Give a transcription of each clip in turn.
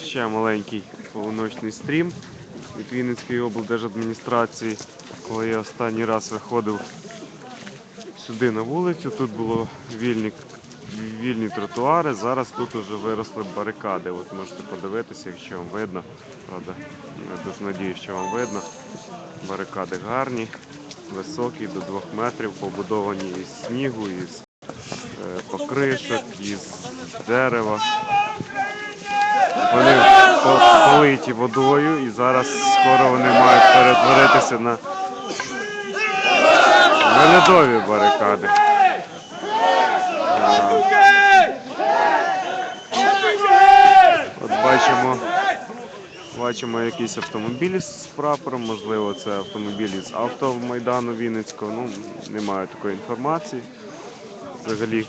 ще маленький полуночний стрім від Вінницької облдержадміністрації. Коли я останній раз виходив сюди на вулицю, тут було вільні, вільні тротуари, зараз тут вже виросли барикади. От можете подивитися, якщо вам видно. Правда, я дуже надію, що вам видно. Барикади гарні, високі, до двох метрів, побудовані із снігу, із е, покришок, із дерева. Вони водою і зараз скоро вони мають перетворитися на, льодові барикади. От бачимо, бачимо якісь автомобілі з прапором, можливо, це автомобілі з автомайдану Вінницького. Ну, немає такої інформації. Взагалі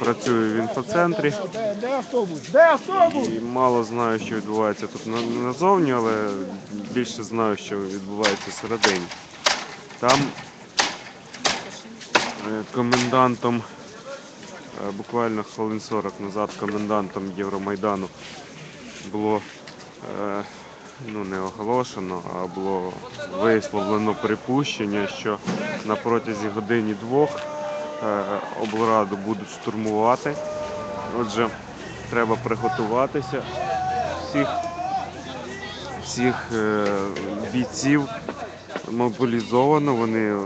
працюю в інфоцентрі. Де, автобус? Де автобус? І мало знаю, що відбувається тут назовні, але більше знаю, що відбувається всередині. Там е, комендантом, е, буквально хвилин 40 назад, комендантом Євромайдану було е, ну, не оголошено, а було висловлено припущення, що на протязі годині-двох е, облраду будуть штурмувати. Отже, треба приготуватися всіх, всіх е, бійців мобілізовано. Вони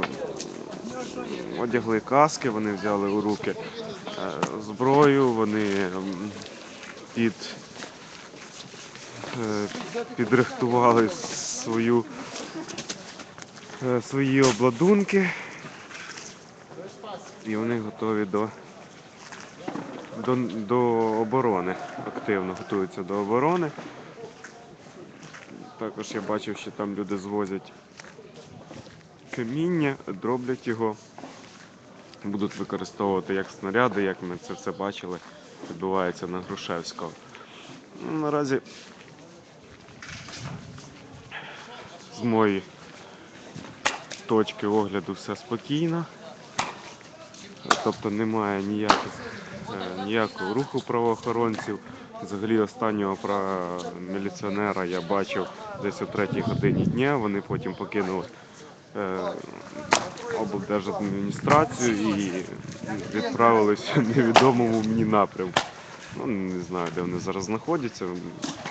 одягли каски, вони взяли у руки е, зброю, вони під, е, підрихтували свою, е, свої обладунки. І вони готові до до, до оборони. Активно готуються до оборони. Також я бачив, що там люди звозять каміння, дроблять його, будуть використовувати як снаряди, як ми це все бачили, відбувається на Грушевського. Ну, наразі з моєї точки огляду все спокійно. Тобто немає ніяких, е, ніякого руху правоохоронців. Взагалі останнього міліціонера я бачив десь о третій годині дня. Вони потім покинули е, облдержадміністрацію і відправились в невідомому мені напрямку. Ну, не знаю, де вони зараз знаходяться.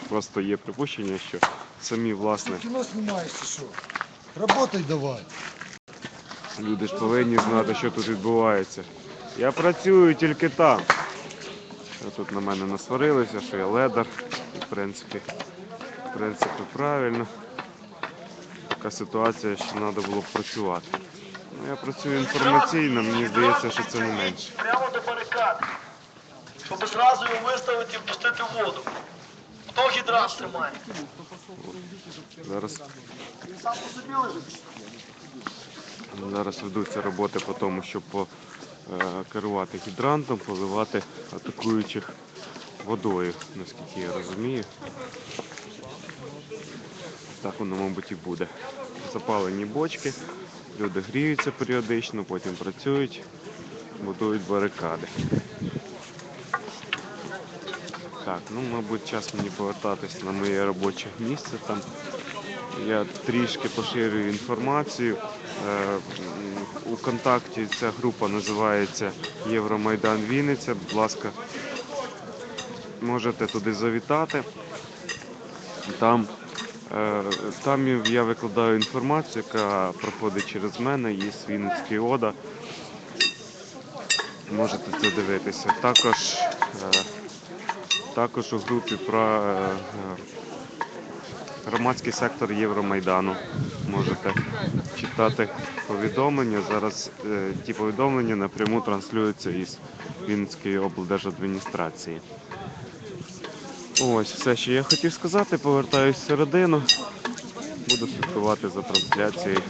Просто є припущення, що самі власне Кіно знімаєш чи що? Работай давай. Люди ж повинні знати, що тут відбувається. Я працюю тільки там. Тут на мене насварилися, що я ледар. В принципі, в принципі, правильно. Така ситуація, що треба було б працювати. Ну, я працюю інформаційно, мені здається, що це не менше. прямо до барикад, щоб зразу його виставити і впустити воду. Хто гідрант тримає? Зараз, зараз ведуться роботи по тому, щоб е, керувати гідрантом, поливати атакуючих водою, наскільки я розумію. Так воно, мабуть, і буде. Запалені бочки, люди гріються періодично, потім працюють, будують барикади. Так, ну, мабуть, час мені повертатись на моє робоче місце там. Я трішки поширюю інформацію. Е, У контакті ця група називається Євромайдан Вінниця. Будь ласка, можете туди завітати. Там, е, там я викладаю інформацію, яка проходить через мене, є Вінницький Ода. Можете це дивитися. Також, е, також у групі про е, громадський сектор Євромайдану. Можете читати повідомлення. Зараз е, ті повідомлення напряму транслюються із Вінницької облдержадміністрації. Ось все, що я хотів сказати. Повертаюсь всередину. Буду слідкувати за трансляцією